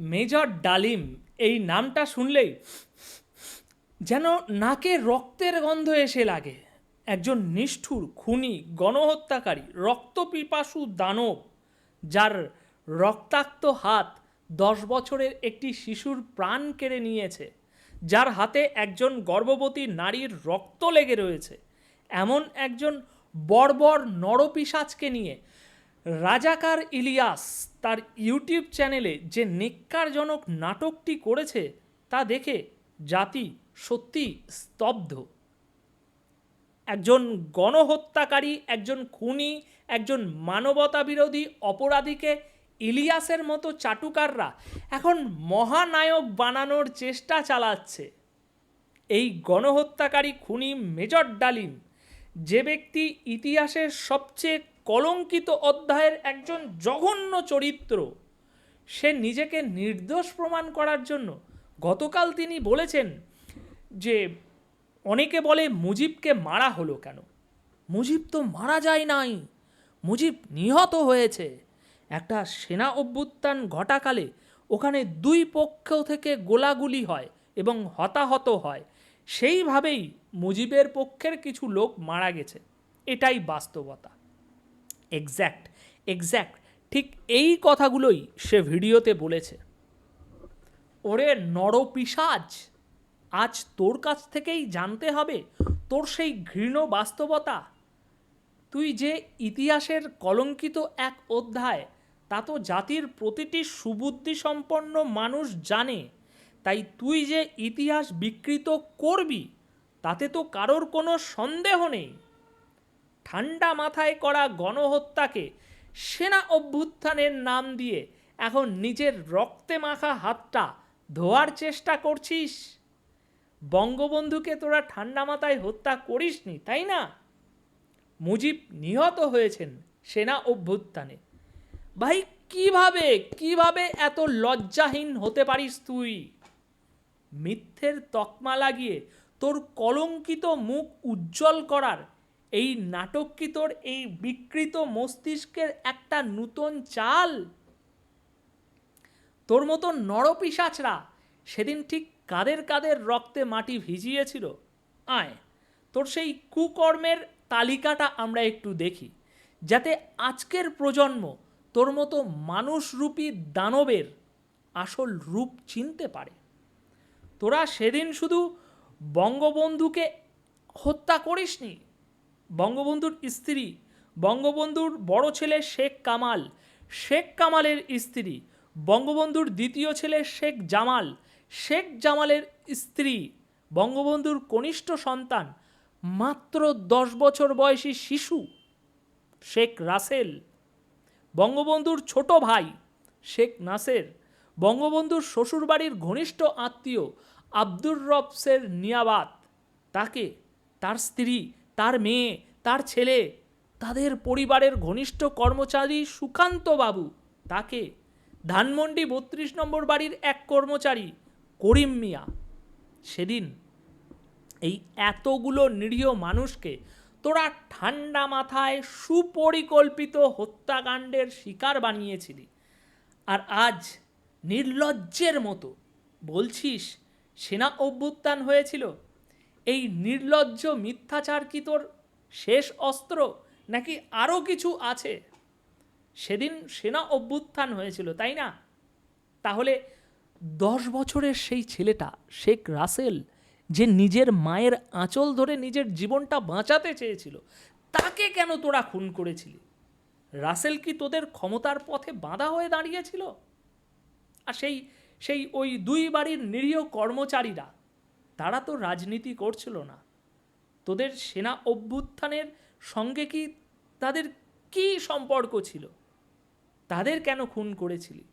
Major ডালিম এই নামটা শুনলেই যেন নাকে রক্তের গন্ধ এসে লাগে। একজন নিষ্ঠুর, খুনি, গণহত্যাকারী, রক্তপিপাসু দানব, যার রক্তাক্ত হাত দশ বছরের একটি শিশুর প্রাণ কেড়ে নিয়েছে, যার হাতে একজন গর্ভবতী নারীর রক্ত লেগে রয়েছে। এমন একজন বর্বর নরপিসাজকে নিয়ে রাজাকার ইলিয়াস তার ইউটিউব চ্যানেলে যে নেক্কারজনক নাটকটি করেছে, তা দেখে জাতি সত্যি স্তব্ধ। একজন গণহত্যাকারী, একজন খুনি, একজন মানবতা বিরোধী অপরাধীকে ইলিয়াসের মতো চাটুকাররা এখন মহানায়ক বানানোর চেষ্টা চালাচ্ছে। এই গণহত্যাকারী খুনি মেজর ডালিম, যে ব্যক্তি ইতিহাসের সবচেয়ে কলঙ্কিত অধ্যায়ের একজন জঘন্য চরিত্র। সে নিজেকে নির্দোষ প্রমাণ করার জন্য গতকাল তিনি বলেছেন যে, অনেকে বলে মুজিবকে মারা হলো কেন? মুজিব তো মারা যায় নাই। মুজিব নিহত হয়েছে। একটা সেনা অভ্যুত্থান ঘটাকালে ওখানে দুই পক্ষ থেকে গোলাগুলি হয় এবং হতাহত হয়। সেইভাবেই মুজিবের পক্ষের কিছু লোক মারা গেছে। এটাই বাস্তবতা। এক্স্যাক্ট এক্স্যাক্ট ঠিক এই কথাগুলোই সে ভিডিওতে বলেছে। ওরে নরপিসাজ আজ তোর কাছ থেকেই জানতে হবে তোর সেই ঘৃণ বাস্তবতা। তুই যে ইতিহাসের কলঙ্কিত এক অধ্যায়, তা তো জাতির প্রতিটি সুবুদ্ধি সম্পন্ন মানুষ জানে। তাই তুই যে ইতিহাস বিকৃত করবি, তাতে তো কারোর কোনো সন্দেহ নেই। ঠান্ডা মাথায় করা গণহত্যাকে সেনা অভ্যুত্থানের নাম দিয়ে এখন নিজের রক্তে মাখা হাতটা ধোয়ার চেষ্টা করছিস? বঙ্গবন্ধুকে তোরা ঠান্ডা মাথায় হত্যা করিসনি, তাই না? মুজিব নিহত হয়েছেন সেনা অভ্যুত্থানে। ভাই, কীভাবে কীভাবে এত লজ্জাহীন হতে পারিস তুই? মিথ্যের তকমা লাগিয়ে তোর কলঙ্কিত মুখ উজ্জ্বল করার এই নাটক কি তোর এই বিকৃত মস্তিষ্কের একটা নূতন চাল? তোর মতো নরপিসাচরা সেদিন ঠিক কাদের কাদের রক্তে মাটি ভিজিয়েছিল? আয়, তোর সেই কুকর্মের তালিকাটা আমরা একটু দেখি, যাতে আজকের প্রজন্ম তোর মতো মানুষরূপী দানবের আসল রূপ চিনতে পারে। তোরা সেদিন শুধু বঙ্গবন্ধুকে হত্যা করিসনি? বঙ্গবন্ধুর স্ত্রী, বঙ্গবন্ধুর বড় ছেলে শেখ কামাল, শেখ কামালের স্ত্রী, বঙ্গবন্ধুর দ্বিতীয় ছেলে শেখ জামাল, শেখ জামালের স্ত্রী, বঙ্গবন্ধুর কনিষ্ঠ সন্তান, মাত্র দশ বছর বয়সী শিশু শেখ রাসেল, বঙ্গবন্ধুর ছোট ভাই শেখ নাসের, বঙ্গবন্ধুর শ্বশুরবাড়ির ঘনিষ্ঠ আত্মীয় আব্দুর রবসের নিয়াবাত, তাকে তার স্ত্রী তার মেয়ে, তার ছেলে, তাদের পরিবারের ঘনিষ্ঠ কর্মচারী সুকান্ত বাবু, তাকে ধানমন্ডি বত্রিশ নম্বর বাড়ির এক কর্মচারী করিম মিয়া। সেদিন এই এতগুলো নিরীহ মানুষকে তোরা ঠান্ডা মাথায় সুপরিকল্পিত হত্যাকাণ্ডের শিকার বানিয়েছিলি। আর আজ নির্লজ্জের মতো বলছিস, সেনা অভ্যুত্থান হয়েছিল? এই নির্লজ্জ মিথ্যাচার কি তোর শেষ অস্ত্র? নাকি আরও কিছু আছে? সেদিন সেনা অভ্যুত্থান হয়েছিল, তাই না? তাহলে দশ বছরের সেই ছেলেটা, শেখ রাসেল, যে নিজের মায়ের আঁচল ধরে নিজের জীবনটা বাঁচাতে চেয়েছিল, তাকে কেন তোরা খুন করেছিলি? রাসেল কি তোদের ক্ষমতার পথে বাঁধা হয়ে দাঁড়িয়েছিল? আর সেই সেই ওই দুই বাড়ির নিরীহ কর্মচারীরা তারা তো রাজনীতি করছিল না। তোদের সেনা অভ্যুত্থানের সঙ্গে কি তাদের কি সম্পর্ক ছিল? তাদের কেন খুন করেছিলি?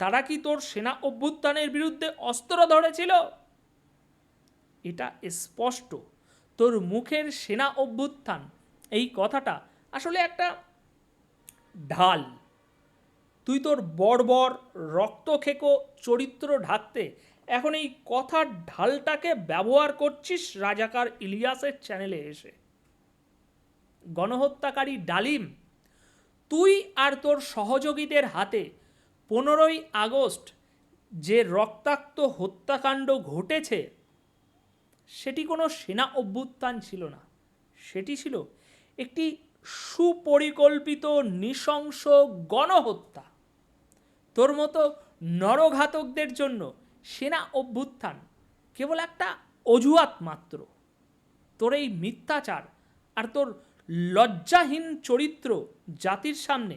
তারা কি তোর সেনা অভ্যুত্থানের বিরুদ্ধে অস্ত্র ধরেছিল? এটা স্পষ্ট। তোর মুখের সেনা অভ্যুত্থান, এই কথাটা আসলে একটা ঢাল। তুই তোর বর্বর রক্তখেকো চরিত্র ঢাকতে এখন এই কথার ঢালটাকে ব্যবহার করছিস রাজাকার ইলিয়াসের চ্যানেলে এসে। গণহত্যাকারী ডালিম, তুই আর তোর সহযোগীদের হাতে পনেরোই আগস্ট যে রক্তাক্ত হত্যাকাণ্ড ঘটেছে, সেটি কোনো সেনা অভ্যুত্থান ছিল না। সেটি ছিল একটি সুপরিকল্পিত নৃশংস গণহত্যা। তোর মতো নরঘাতকদের জন্য সেনা অভ্যুত্থান, কেবল একটা অজুহাত মাত্র। তোর এই মিথ্যাচার আর তোর লজ্জাহীন চরিত্র জাতির সামনে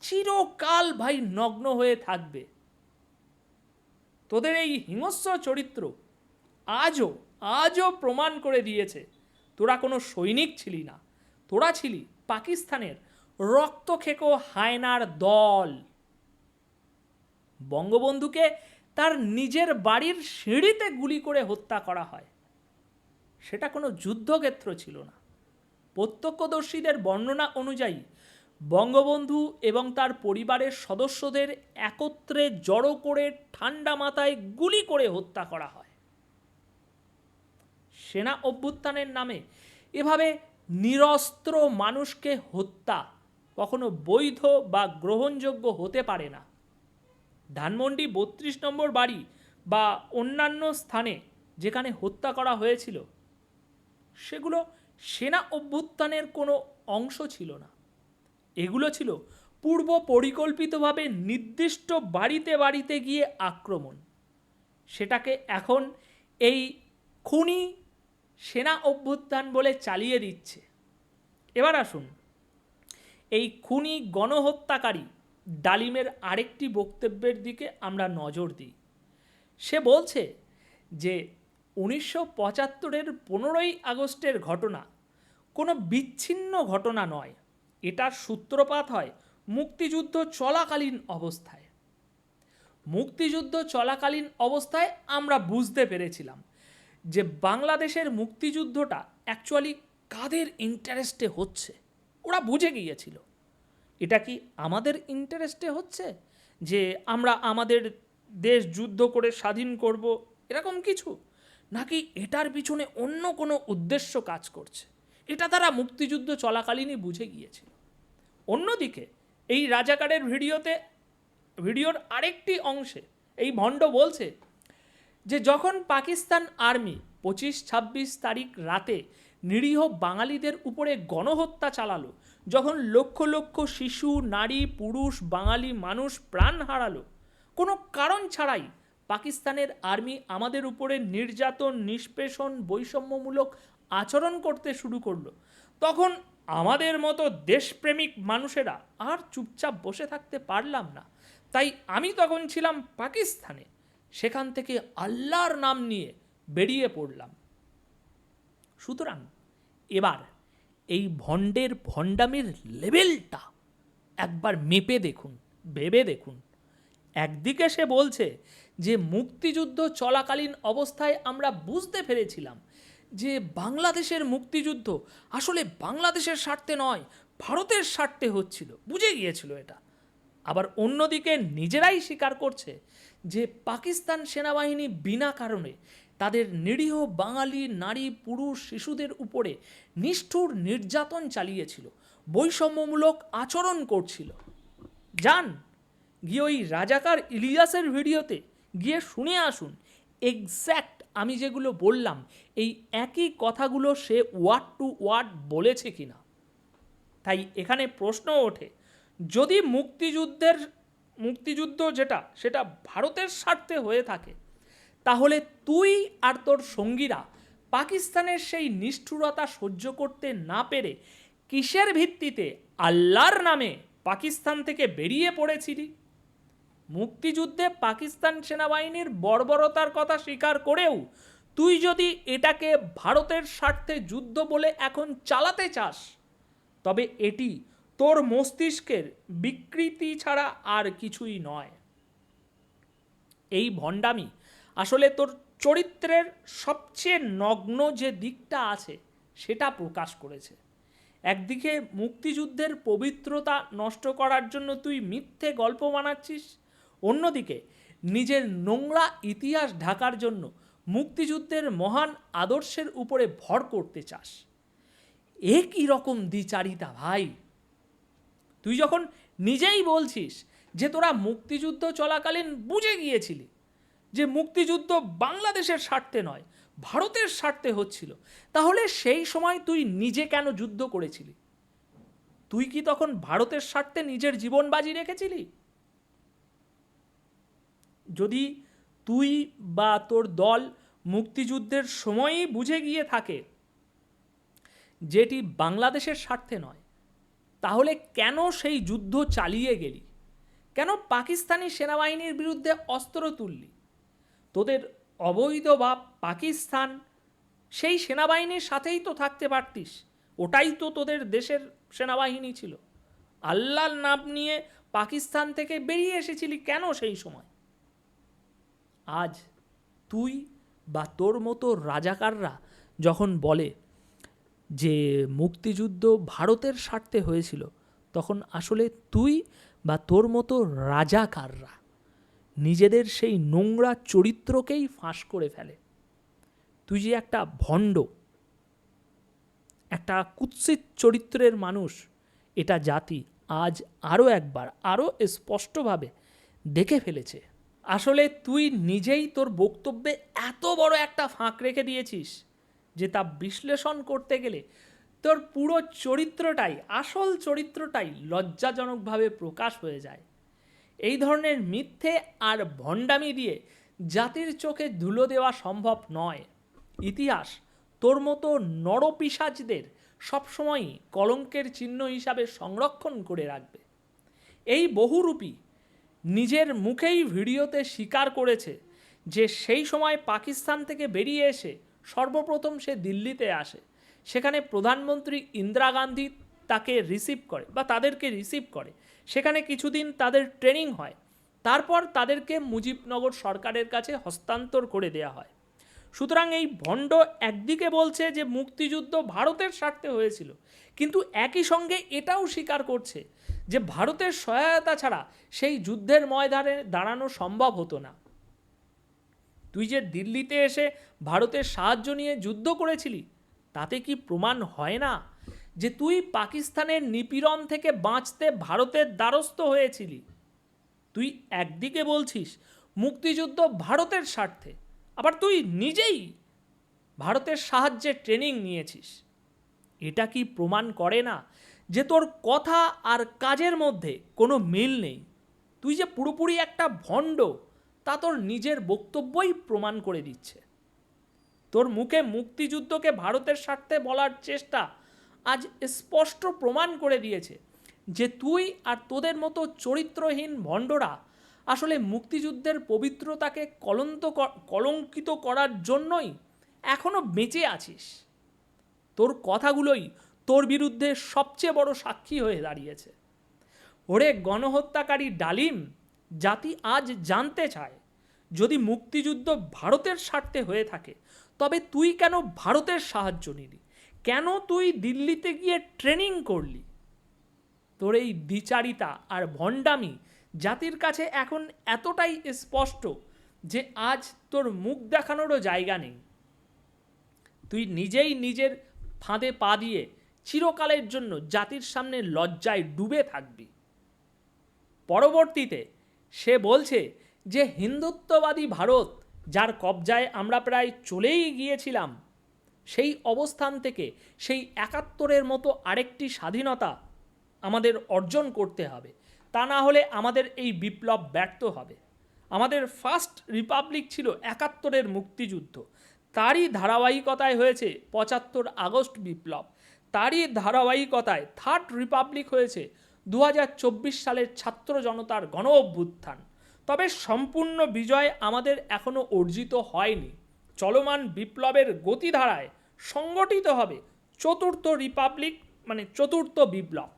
চিরকাল ভাই নগ্ন হয়ে থাকবে। তোদের এই হিংস্র চরিত্র আজও আজও প্রমাণ করে দিয়েছে, তোরা কোনো সৈনিক ছিলি না, তোরা ছিলি পাকিস্তানের রক্তখেকো হায়নার দল। বঙ্গবন্ধুকে তার নিজের বাড়ির সিঁড়িতে গুলি করে হত্যা করা হয়। সেটা কোনো যুদ্ধক্ষেত্র ছিল না। প্রত্যক্ষদর্শীদের বর্ণনা অনুযায়ী বঙ্গবন্ধু এবং তার পরিবারের সদস্যদের একত্রে জড়ো করে ঠান্ডা মাথায় গুলি করে হত্যা করা হয়। সেনা অভ্যুত্থানের নামে এভাবে নিরস্ত্র মানুষকে হত্যা কখনো বৈধ বা গ্রহণযোগ্য হতে পারে না। ধানমন্ডি বত্রিশ নম্বর বাড়ি বা অন্যান্য স্থানে যেখানে হত্যা করা হয়েছিল, সেগুলো সেনা অভ্যুত্থানের কোনো অংশ ছিল না। এগুলো ছিল পূর্ব পরিকল্পিতভাবে নির্দিষ্ট বাড়িতে বাড়িতে গিয়ে আক্রমণ। সেটাকে এখন এই খুনি সেনা অভ্যুত্থান বলে চালিয়ে দিচ্ছে। এবার আসুন, এই খুনি গণহত্যাকারী ডালিমের আরেকটি বক্তব্যের দিকে আমরা নজর দিই। সে বলছে যে উনিশশো পঁচাত্তরের পনেরোই আগস্টের ঘটনা কোনো বিচ্ছিন্ন ঘটনা নয়। এটার সূত্রপাত হয় মুক্তিযুদ্ধ চলাকালীন অবস্থায়। মুক্তিযুদ্ধ চলাকালীন অবস্থায় আমরা বুঝতে পেরেছিলাম যে বাংলাদেশের মুক্তিযুদ্ধটা অ্যাকচুয়ালি কাদের ইন্টারেস্টে হচ্ছে। ওরা বুঝে গিয়েছিল। এটা কি আমাদের ইন্টারেস্টে হচ্ছে? যে আমরা আমাদের দেশ যুদ্ধ করে স্বাধীন করব, এরকম কিছু? নাকি এটার পিছনে অন্য কোনো উদ্দেশ্য কাজ করছে? এটা তারা মুক্তিযুদ্ধ চলাকালীনই বুঝে গিয়েছিল। অন্যদিকে, এই রাজাকারের ভিডিওতে, ভিডিওর আরেকটি অংশে এই ভণ্ড বলছে যে যখন পাকিস্তান আর্মি পঁচিশ ছাব্বিশ তারিখ রাতে নিরীহ বাঙালিদের উপরে গণহত্যা চালালো যখন লক্ষ লক্ষ শিশু, নারী, পুরুষ, বাঙালি মানুষ প্রাণ হারালো, কোনো কারণ ছাড়াই পাকিস্তানের আর্মি আমাদের উপরে নির্যাতন, নিষ্পেষণ, বৈষম্যমূলক আচরণ করতে শুরু করল। তখন আমাদের মতো দেশপ্রেমিক মানুষেরা আর চুপচাপ বসে থাকতে পারলাম না। তাই আমি তখন ছিলাম পাকিস্তানে। সেখান থেকে আল্লাহর নাম নিয়ে বেরিয়ে পড়লাম। সুতরাং এবার এই ভণ্ডের ভণ্ডামির লেভেলটা একবার মেপে দেখুন, ভেবে দেখুন। একদিকে সে বলছে যে, মুক্তিযুদ্ধ চলাকালীন অবস্থায় আমরা বুঝতে পেরেছিলাম যে, বাংলাদেশের মুক্তিযুদ্ধ আসলে বাংলাদেশের স্বার্থে নয়, ভারতের স্বার্থে হচ্ছিল। বুঝে গিয়েছিল এটা। আবার অন্যদিকে নিজেরাই স্বীকার করছে যে, পাকিস্তান সেনাবাহিনী বিনা কারণে তাদের নিরীহ বাঙালি নারী পুরুষ শিশুদের উপরে নিষ্ঠুর নির্যাতন চালিয়েছিল, বৈষম্যমূলক আচরণ করছিল। যান, গিয়ে ওই রাজাকার ইলিয়াসের ভিডিওতে গিয়ে শুনে আসুন। এক্স্যাক্ট আমি যেগুলো বললাম, এই একই কথাগুলো সে ওয়ার্ড টু ওয়ার্ড বলেছে কি না তাই এখানে প্রশ্ন ওঠে, যদি মুক্তিযুদ্ধের, মুক্তিযুদ্ধ যেটা, সেটা ভারতের স্বার্থে হয়ে থাকে, তাহলে তুই আর তোর সঙ্গীরা পাকিস্তানের সেই নিষ্ঠুরতা সহ্য করতে না পেরে কিসের ভিত্তিতে আল্লাহর নামে পাকিস্তান থেকে বেরিয়ে পড়েছিলি? মুক্তিযুদ্ধে পাকিস্তান সেনাবাহিনীর বর্বরতার কথা স্বীকার করেও তুই যদি এটাকে ভারতের স্বার্থে যুদ্ধ বলে এখন চালাতে চাস, তবে এটি তোর মস্তিষ্কের বিকৃতি ছাড়া আর কিছুই নয়। এই ভণ্ডামি আসলে তোর চরিত্রের সবচেয়ে নগ্ন যে দিকটা আছে, সেটা প্রকাশ করেছে। একদিকে মুক্তিযুদ্ধের পবিত্রতা নষ্ট করার জন্য তুই মিথ্যে গল্প বানাচ্ছিস, অন্যদিকে নিজের নোংরা ইতিহাস ঢাকার জন্য মুক্তিযুদ্ধের মহান আদর্শের উপরে ভর করতে চাস। এ কী রকম দ্বিচারিতা ভাই? তুই যখন নিজেই বলছিস যে তোরা মুক্তিযুদ্ধ চলাকালীন বুঝে গিয়েছিলি যে মুক্তিযুদ্ধ বাংলাদেশের স্বার্থে নয়, ভারতের স্বার্থে হচ্ছিল। তাহলে সেই সময় তুই নিজে কেন যুদ্ধ করেছিলি? তুই কি তখন ভারতের স্বার্থে নিজের জীবন বাজি রেখেছিলি? যদি তুই বা তোর দল মুক্তিযুদ্ধের সময়ই বুঝে গিয়ে থাকে যেটি বাংলাদেশের স্বার্থে নয়, তাহলে কেন সেই যুদ্ধ চালিয়ে গেলি? কেন পাকিস্তানি সেনাবাহিনীর বিরুদ্ধে অস্ত্র তুললি? তোদের অবৈধ বা পাকিস্তান, সেই সেনাবাহিনীর সাথেই তো থাকতে পারতিস। ওটাই তো তোদের দেশের সেনাবাহিনী ছিল। আল্লাহর নাম নিয়ে পাকিস্তান থেকে বেরিয়ে এসেছিলি কেন সেই সময়? আজ তুই বা তোর মতো রাজাকাররা যখন বলে যে মুক্তিযুদ্ধ ভারতের স্বার্থে হয়েছিল, তখন আসলে তুই বা তোর মতো রাজাকাররা নিজেদের সেই নোংরা চরিত্রকেই ফাঁস করে ফেলে। তুই যে একটা ভণ্ড, একটা কুৎসিত চরিত্রের মানুষ, এটা জাতি আজ আরও একবার আরও স্পষ্টভাবে দেখে ফেলেছে। আসলে তুই নিজেই তোর বক্তব্যে এত বড় একটা ফাঁক রেখে দিয়েছিস যে তা বিশ্লেষণ করতে গেলে তোর পুরো চরিত্রটাই, আসল চরিত্রটাই লজ্জাজনকভাবে প্রকাশ হয়ে যায়। এই ধরনের মিথ্যে আর ভণ্ডামি দিয়ে জাতির চোখে ধুলো দেওয়া সম্ভব নয়। ইতিহাস তোর মতো নরপিসাজদের সবসময়ই কলঙ্কের চিহ্ন হিসাবে সংরক্ষণ করে রাখবে। এই বহুরূপী নিজের মুখেই ভিডিওতে স্বীকার করেছে যে সেই সময় পাকিস্তান থেকে বেরিয়ে এসে সর্বপ্রথম সে দিল্লিতে আসে। সেখানে প্রধানমন্ত্রী ইন্দিরা গান্ধী তাকে রিসিভ করে বা তাদেরকে রিসিভ করে। সেখানে কিছুদিন তাদের ট্রেনিং হয়। তারপর তাদেরকে মুজিবনগর সরকারের কাছে হস্তান্তর করে দেয়া হয়। সুতরাং এই ভণ্ড একদিকে বলছে যে মুক্তিযুদ্ধ ভারতের স্বার্থে হয়েছিল। কিন্তু একই সঙ্গে এটাও স্বীকার করছে যে ভারতের সহায়তা ছাড়া সেই যুদ্ধের ময়দানে দাঁড়ানো সম্ভব হতো না। তুই যে দিল্লিতে এসে ভারতের সাহায্য নিয়ে যুদ্ধ করেছিলি, তাতে কি প্রমাণ হয় না? যে তুই পাকিস্তানের নিপীড়ন থেকে বাঁচতে ভারতের দ্বারস্থ হয়েছিলি। তুই একদিকে বলছিস মুক্তিযুদ্ধ ভারতের স্বার্থে, আবার তুই নিজেই ভারতের সাহায্যে ট্রেনিং নিয়েছিস। এটা কি প্রমাণ করে না যে তোর কথা আর কাজের মধ্যে কোনো মিল নেই? তুই যে পুরোপুরি একটা ভণ্ড, তা তোর নিজের বক্তব্যই প্রমাণ করে দিচ্ছে। তোর মুখে মুক্তিযুদ্ধকে ভারতের স্বার্থে বলার চেষ্টা আজ স্পষ্ট প্রমাণ করে দিয়েছে যে তুই আর তোদের মতো চরিত্রহীন ভণ্ডরা আসলে মুক্তিযুদ্ধের পবিত্রতাকে কলন্ত কলঙ্কিত করার জন্যই এখনও বেঁচে আছিস। তোর কথাগুলোই তোর বিরুদ্ধে সবচেয়ে বড় সাক্ষী হয়ে দাঁড়িয়েছে। ওরে গণহত্যাকারী ডালিম, জাতি আজ জানতে চায়, যদি মুক্তিযুদ্ধ ভারতের স্বার্থে হয়ে থাকে, তবে তুই কেন ভারতের সাহায্য নিলি? কেন তুই দিল্লিতে গিয়ে ট্রেনিং করলি? তোর এই দ্বিচারিতা আর ভণ্ডামি জাতির কাছে এখন এতটাই স্পষ্ট যে আজ তোর মুখ দেখানোরও জায়গা নেই। তুই নিজেই নিজের ফাঁদে পা দিয়ে চিরকালের জন্য জাতির সামনে লজ্জায় ডুবে থাকবি। পরবর্তীতে সে বলছে যে হিন্দুত্ববাদী ভারত, যার কবজায় আমরা প্রায় চলেই গিয়েছিলাম সেই অবস্থান থেকে সেই একাত্তরের মতো আরেকটি স্বাধীনতা আমাদের অর্জন করতে হবে। তা না হলে আমাদের এই বিপ্লব ব্যর্থ হবে। আমাদের ফার্স্ট রিপাবলিক ছিল একাত্তরের মুক্তিযুদ্ধ। তারই ধারাবাহিকতায় হয়েছে পঁচাত্তর আগস্ট বিপ্লব। তারই ধারাবাহিকতায় থার্ড রিপাবলিক হয়েছে দু হাজার চব্বিশ সালের ছাত্র জনতার গণ অভ্যুত্থান তবে সম্পূর্ণ বিজয় আমাদের এখনও অর্জিত হয়নি। চলমান বিপ্লবের গতিধারায় সংগঠিত হবে চতুর্থ রিপাবলিক মানে চতুর্থ বিপ্লব।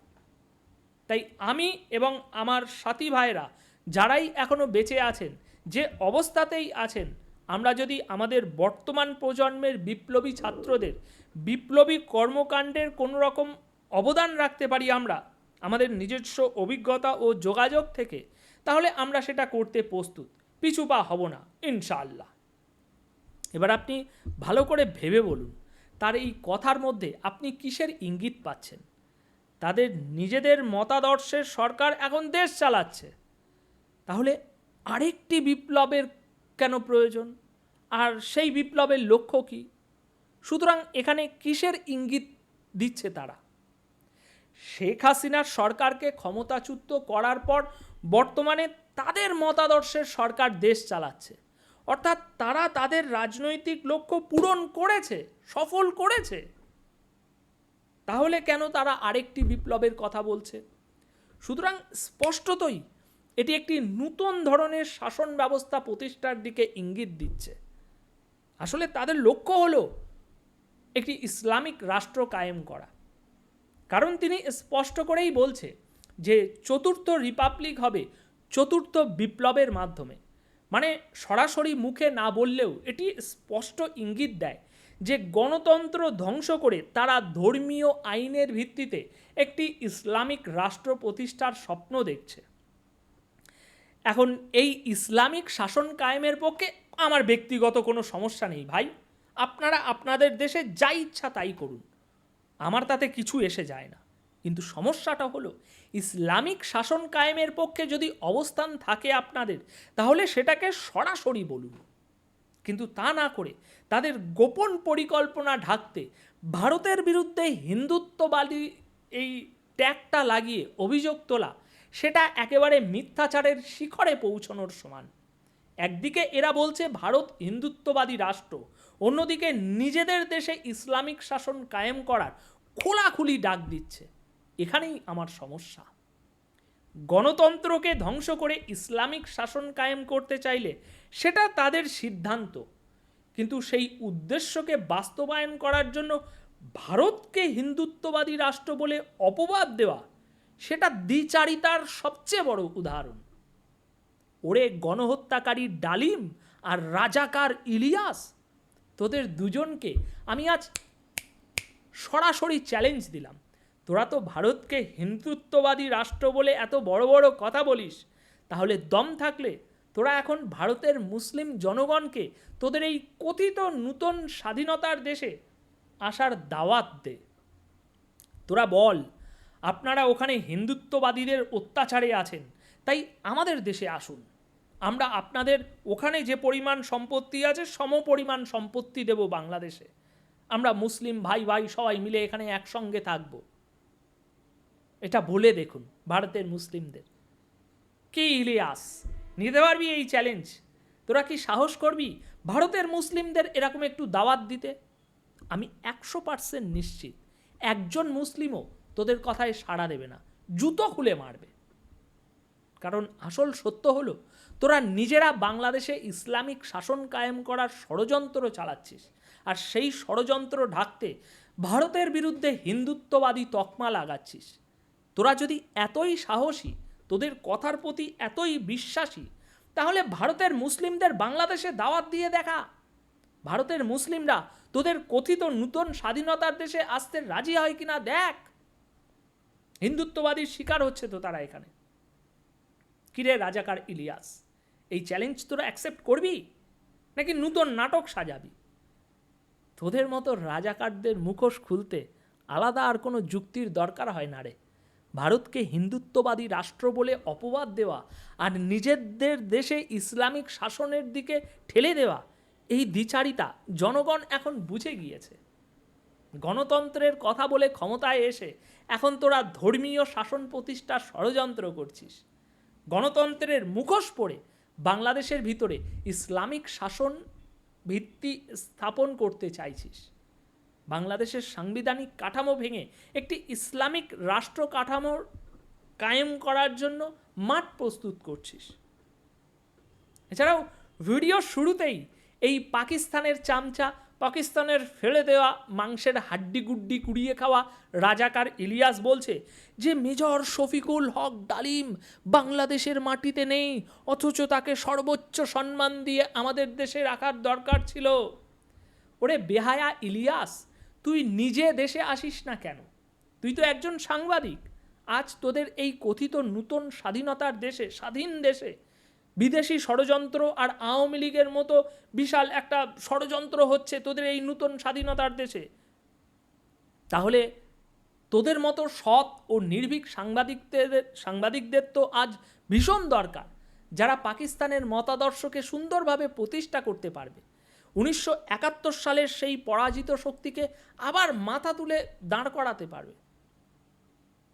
তাই আমি এবং আমার সাথী ভাইরা যারাই এখনও বেঁচে আছেন, যে অবস্থাতেই আছেন, আমরা যদি আমাদের বর্তমান প্রজন্মের বিপ্লবী ছাত্রদের বিপ্লবী কর্মকাণ্ডের কোনো রকম অবদান রাখতে পারি আমরা, আমাদের নিজস্ব অভিজ্ঞতা ও যোগাযোগ থেকে, তাহলে আমরা সেটা করতে প্রস্তুত। পিছু পা হব না, ইনশাআল্লাহ। এবার আপনি ভালো করে ভেবে বলুন, তার এই কথার মধ্যে আপনি কিসের ইঙ্গিত পাচ্ছেন? তাদের নিজেদের মতাদর্শের সরকার এখন দেশ চালাচ্ছে। তাহলে আরেকটি বিপ্লবের কেন প্রয়োজন? আর সেই বিপ্লবের লক্ষ্য কী? সুতরাং এখানে কিসের ইঙ্গিত দিচ্ছে তারা? শেখ হাসিনার সরকারকে ক্ষমতাচ্যুত করার পর বর্তমানে তাদের মতাদর্শের সরকার দেশ চালাচ্ছে। অর্থাৎ তারা তাদের রাজনৈতিক লক্ষ্য পূরণ করেছে, সফল করেছে। তাহলে কেন তারা আরেকটি বিপ্লবের কথা বলছে? সুতরাং স্পষ্টতই এটি একটি নূতন ধরনের শাসন ব্যবস্থা প্রতিষ্ঠার দিকে ইঙ্গিত দিচ্ছে। আসলে তাদের লক্ষ্য হলো একটি ইসলামিক রাষ্ট্র কায়েম করা। কারণ তিনি স্পষ্ট করেই বলছে যে চতুর্থ রিপাবলিক হবে চতুর্থ বিপ্লবের মাধ্যমে। মানে সরাসরি মুখে না বললেও এটি স্পষ্ট ইঙ্গিত দেয় যে গণতন্ত্র ধ্বংস করে তারা ধর্মীয় আইনের ভিত্তিতে একটি ইসলামিক রাষ্ট্র প্রতিষ্ঠার স্বপ্ন দেখছে। এখন এই ইসলামিক শাসন কায়েমের পক্ষে আমার ব্যক্তিগত কোনো সমস্যা নেই ভাই। আপনারা আপনাদের দেশে যা ইচ্ছা তাই করুন। আমার তাতে কিছু এসে যায় না। কিন্তু সমস্যাটা হলো, ইসলামিক শাসন কায়েমের পক্ষে যদি অবস্থান থাকে আপনাদের, তাহলে সেটাকে সরাসরি বলুন। কিন্তু তা না করে তাদের গোপন পরিকল্পনা ঢাকতে ভারতের বিরুদ্ধে হিন্দুত্ববাদী এই ট্যাগটা লাগিয়ে অভিযোগ তোলা, সেটা একেবারে মিথ্যাচারের শিখরে পৌঁছানোর সমান। একদিকে এরা বলছে ভারত হিন্দুত্ববাদী রাষ্ট্র, অন্যদিকে নিজেদের দেশে ইসলামিক শাসন কায়েম করার খোলাখুলি ডাক দিচ্ছে। এখানেই আমার সমস্যা। গণতন্ত্রকে ধ্বংস করে ইসলামিক শাসন কায়েম করতে চাইলে সেটা তাদের সিদ্ধান্ত। কিন্তু সেই উদ্দেশ্যকে বাস্তবায়ন করার জন্য ভারতকে হিন্দুত্ববাদী রাষ্ট্র বলে অপবাদ দেওয়া, সেটা দ্বিচারিতার সবচেয়ে বড় উদাহরণ। ওরে গণহত্যাকারী ডালিম আর রাজাকার ইলিয়াস, তোদের দুজনকে আমি আজ সরাসরি চ্যালেঞ্জ দিলাম। তোরা তো ভারতকে হিন্দুত্ববাদী রাষ্ট্র বলে এত বড় বড় কথা বলিস। তাহলে দম থাকলে তোরা এখন ভারতের মুসলিম জনগণকে তোদের এই কথিত নূতন স্বাধীনতার দেশে আসার দাওয়াত দে। তোরা বল, আপনারা ওখানে হিন্দুত্ববাদীদের অত্যাচারে আছেন, তাই আমাদের দেশে আসুন। আমরা আপনাদের ওখানে যে পরিমাণ সম্পত্তি আছে, সম পরিমাণ সম্পত্তি দেব বাংলাদেশে। আমরা মুসলিম ভাই ভাই সবাই মিলে এখানে একসঙ্গে থাকব। এটা বলে দেখুন ভারতের মুসলিমদের। কি ইলিয়াস? নিতে পারবি এই চ্যালেঞ্জ তোরা কি সাহস করবি ভারতের মুসলিমদের এরকম একটু দাওয়াত দিতে? আমি একশো পার্সেন্ট নিশ্চিত একজন মুসলিমও তোদের কথায় সাড়া দেবে না, জুতো খুলে মারবে। কারণ আসল সত্য হলো, তোরা নিজেরা বাংলাদেশে ইসলামিক শাসন কায়েম করার ষড়যন্ত্র চালাচ্ছিস আর সেই ষড়যন্ত্র ঢাকতে ভারতের বিরুদ্ধে হিন্দুত্ববাদী তকমা লাগাচ্ছিস। তোরা যদি এতই সাহসী, তোদের কথার প্রতি এতই বিশ্বাসী, তাহলে ভারতের মুসলিমদের বাংলাদেশে দাওয়াত দিয়ে দেখা। ভারতের মুসলিমরা তোদের কথিত নূতন স্বাধীনতার দেশে আসতে রাজি হয় কিনা দেখ। হিন্দুত্ববাদীর শিকার হচ্ছে তো তারা এখানে। কিরে রাজাকার ইলিয়াস, এই চ্যালেঞ্জ তোরা অ্যাকসেপ্ট করবি? নাকি নূতন নাটক সাজাবি? তোদের মতো রাজাকারদের মুখোশ খুলতে আলাদা আর কোনো যুক্তির দরকার হয় না রে। ভারতকে হিন্দুত্ববাদী রাষ্ট্র বলে অপবাদ দেওয়া আর নিজেদের দেশে ইসলামিক শাসনের দিকে ঠেলে দেওয়া, এই দ্বিচারিতা জনগণ এখন বুঝে গিয়েছে। গণতন্ত্রের কথা বলে ক্ষমতায় এসে এখন তোরা ধর্মীয় শাসন প্রতিষ্ঠার ষড়যন্ত্র করছিস। গণতন্ত্রের মুখোশ পড়ে বাংলাদেশের ভিতরে ইসলামিক শাসন ভিত্তি স্থাপন করতে চাইছিস। বাংলাদেশের সাংবিধানিক কাঠামো ভেঙে একটি ইসলামিক রাষ্ট্র কাঠামোর কায়েম করার জন্য মাঠ প্রস্তুত করছিস। এছাড়াও ভিডিও শুরুতেই এই পাকিস্তানের চামচা, পাকিস্তানের ফেলে দেওয়া মাংসের হাড্ডি গুড্ডি কুড়িয়ে খাওয়া রাজাকার ইলিয়াস বলছে যে মেজর শফিকুল হক ডালিম বাংলাদেশের মাটিতে নেই, অথচ তাকে সর্বোচ্চ সম্মান দিয়ে আমাদের দেশে রাখার দরকার ছিল। ওরে বেহায়া ইলিয়াস তুই নিজে দেশে আসিস না কেন? তুই তো একজন সাংবাদিক। আজ তোদের এই কথিত নূতন স্বাধীনতার দেশে, স্বাধীন দেশে বিদেশি ষড়যন্ত্র আর আওয়ামী লীগের মতো বিশাল একটা ষড়যন্ত্র হচ্ছে তোদের এই নূতন স্বাধীনতার দেশে। তাহলে তোদের মতো সৎ ও নির্ভীক সাংবাদিকদের সাংবাদিকদের তো আজ ভীষণ দরকার, যারা পাকিস্তানের মতাদর্শকে সুন্দরভাবে প্রতিষ্ঠা করতে পারবে। উনিশশো একাত্তর সালের সেই পরাজিত শক্তিকে আবার মাথা তুলে দাঁড় করাতে পারবে।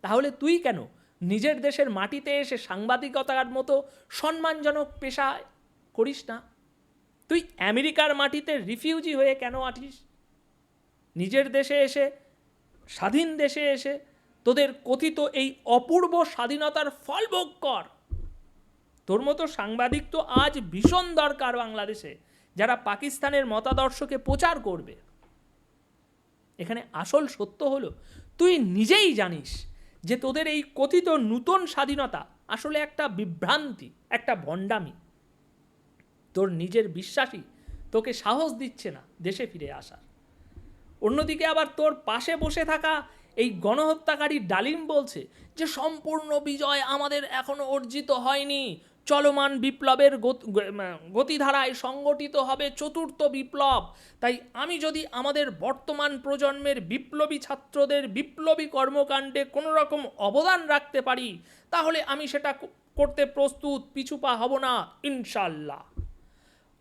তাহলে তুই কেন নিজের দেশের মাটিতে এসে সাংবাদিকতার মতো সম্মানজনক পেশা করিস না? তুই আমেরিকার মাটিতে রিফিউজি হয়ে কেন আছিস? নিজের দেশে এসে, স্বাধীন দেশে এসে তোদের কথিত এই অপূর্ব স্বাধীনতার ফল ভোগ কর। তোর মতো সাংবাদিক তো আজ ভীষণ দরকার বাংলাদেশে। যারা পাকিস্তানের মতাদর্শকে প্রচার করবে। এখানে আসল সত্য হলো, তুই নিজেই জানিস যে তোদের এই কথিত নূতন স্বাধীনতা আসলে একটা বিভ্রান্তি, একটা ভণ্ডামি। তোর নিজের বিশ্বাসই তোকে সাহস দিচ্ছে না দেশে ফিরে আসার। অন্যদিকে আবার তোর পাশে বসে থাকা এই গণহত্যাকারী ডালিম বলছে যে, সম্পূর্ণ বিজয় আমাদের এখনও অর্জিত হয়নি। চলমান বিপ্লবের গত- গতিধারায় সংগঠিত হবে চতুর্থ বিপ্লব। তাই আমি যদি আমাদের বর্তমান প্রজন্মের বিপ্লবী ছাত্রদের বিপ্লবী কর্মকাণ্ডে কোনো রকম অবদান রাখতে পারি, তাহলে আমি সেটা করতে প্রস্তুত, পিছুপা হব না ইনশাল্লাহ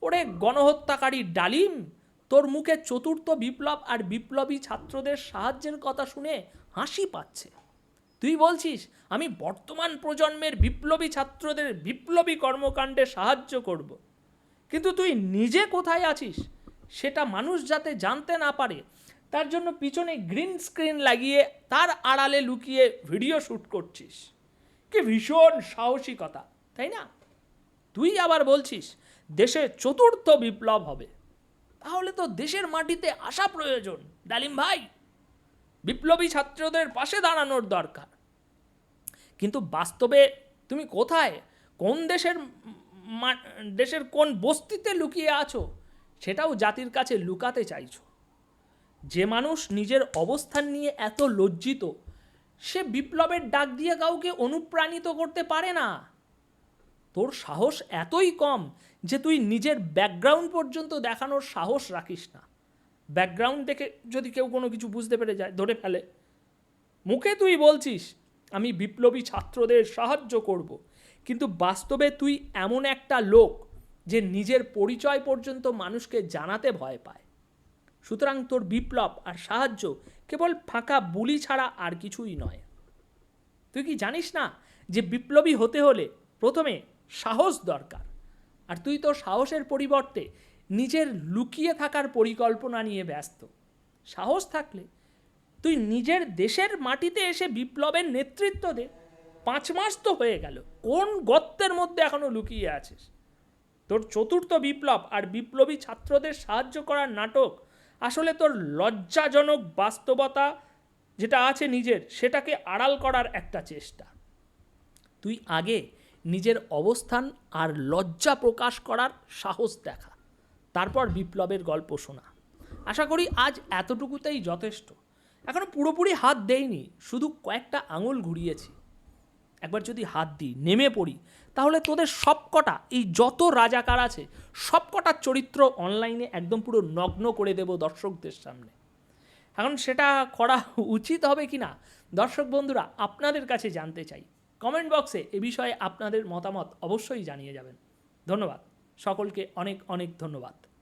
ওরে গণহত্যাকারী ডালিম, তোর মুখে চতুর্থ বিপ্লব আর বিপ্লবী ছাত্রদের সাহায্যের কথা শুনে হাসি পাচ্ছে। তুই বলছিস, আমি বর্তমান প্রজন্মের বিপ্লবী ছাত্রদের বিপ্লবী কর্মকাণ্ডে সাহায্য করব। কিন্তু তুই নিজে কোথায় আছিস? সেটা মানুষ যাতে জানতে না পারে, তার জন্য পিছনে গ্রিন স্ক্রিন লাগিয়ে তার আড়ালে লুকিয়ে ভিডিও শ্যুট করছিস। কি ভীষণ সাহসিকতা, তাই না? তুই আবার বলছিস, দেশে চতুর্থ বিপ্লব হবে। তাহলে তো দেশের মাটিতে আসা প্রয়োজন, ডালিম ভাই। বিপ্লবী ছাত্রদের পাশে দাঁড়ানোর দরকার। কিন্তু বাস্তবে তুমি কোথায়? কোন দেশের দেশের কোন বস্তিতে লুকিয়ে আছো? সেটাও জাতির কাছে লুকাতে চাইছো। যে মানুষ নিজের অবস্থান নিয়ে এত লজ্জিত, সে বিপ্লবের ডাক দিয়ে কাউকে অনুপ্রাণিত করতে পারে না। তোর সাহস এতই কম যে তুই নিজের ব্যাকগ্রাউন্ড পর্যন্ত দেখানোর সাহস রাখিস না। ব্যাকগ্রাউন্ড দেখে যদি কেউ কোনো কিছু বুঝতে পেরে যায়, ধরে ফেলে। মুখে তুই বলছিস, আমি বিপ্লবী ছাত্রদের সাহায্য করব। কিন্তু বাস্তবে তুই এমন একটা লোক যে নিজের পরিচয় পর্যন্ত মানুষকে জানাতে ভয় পায়। সুতরাং তোর বিপ্লব আর সাহায্য কেবল ফাঁকা বুলি ছাড়া আর কিছুই নয়। তুই কি জানিস না যে বিপ্লবী হতে হলে প্রথমে সাহস দরকার, আর তুই তো সাহসের পরিবর্তে নিজের লুকিয়ে থাকার পরিকল্পনা নিয়ে ব্যস্ত। সাহস থাকলে তুই নিজের দেশের মাটিতে এসে বিপ্লবের নেতৃত্ব দে। পাঁচ মাস তো হয়ে গেল, কোন গর্তের মধ্যে এখনও লুকিয়ে আছিস? তোর চতুর্থ বিপ্লব আর বিপ্লবী ছাত্রদের সাহায্য করার নাটক আসলে তোর লজ্জাজনক বাস্তবতা যেটা আছে নিজের, সেটাকে আড়াল করার একটা চেষ্টা। তুই আগে নিজের অবস্থান আর লজ্জা প্রকাশ করার সাহস দেখা। তারপর বিপ্লবের গল্প শোনা। আশা করি আজ এতটুকুতেই যথেষ্ট। এখনও পুরোপুরি হাত দেইনি, শুধু কয়েকটা আঙুল ঘুরিয়েছি। একবার যদি হাত দিই, নেমে পড়ি, তাহলে তোদের সবকটা, এই যত রাজাকার আছে সবকটার চরিত্র অনলাইনে একদম পুরো নগ্ন করে দেব দর্শকদের সামনে। এখন সেটা করা উচিত হবে কি না দর্শক বন্ধুরা, আপনাদের কাছে জানতে চাই। কমেন্ট বক্সে এ বিষয়ে আপনাদের মতামত অবশ্যই জানিয়ে যাবেন। ধন্যবাদ। সকলকে অনেক অনেক ধন্যবাদ।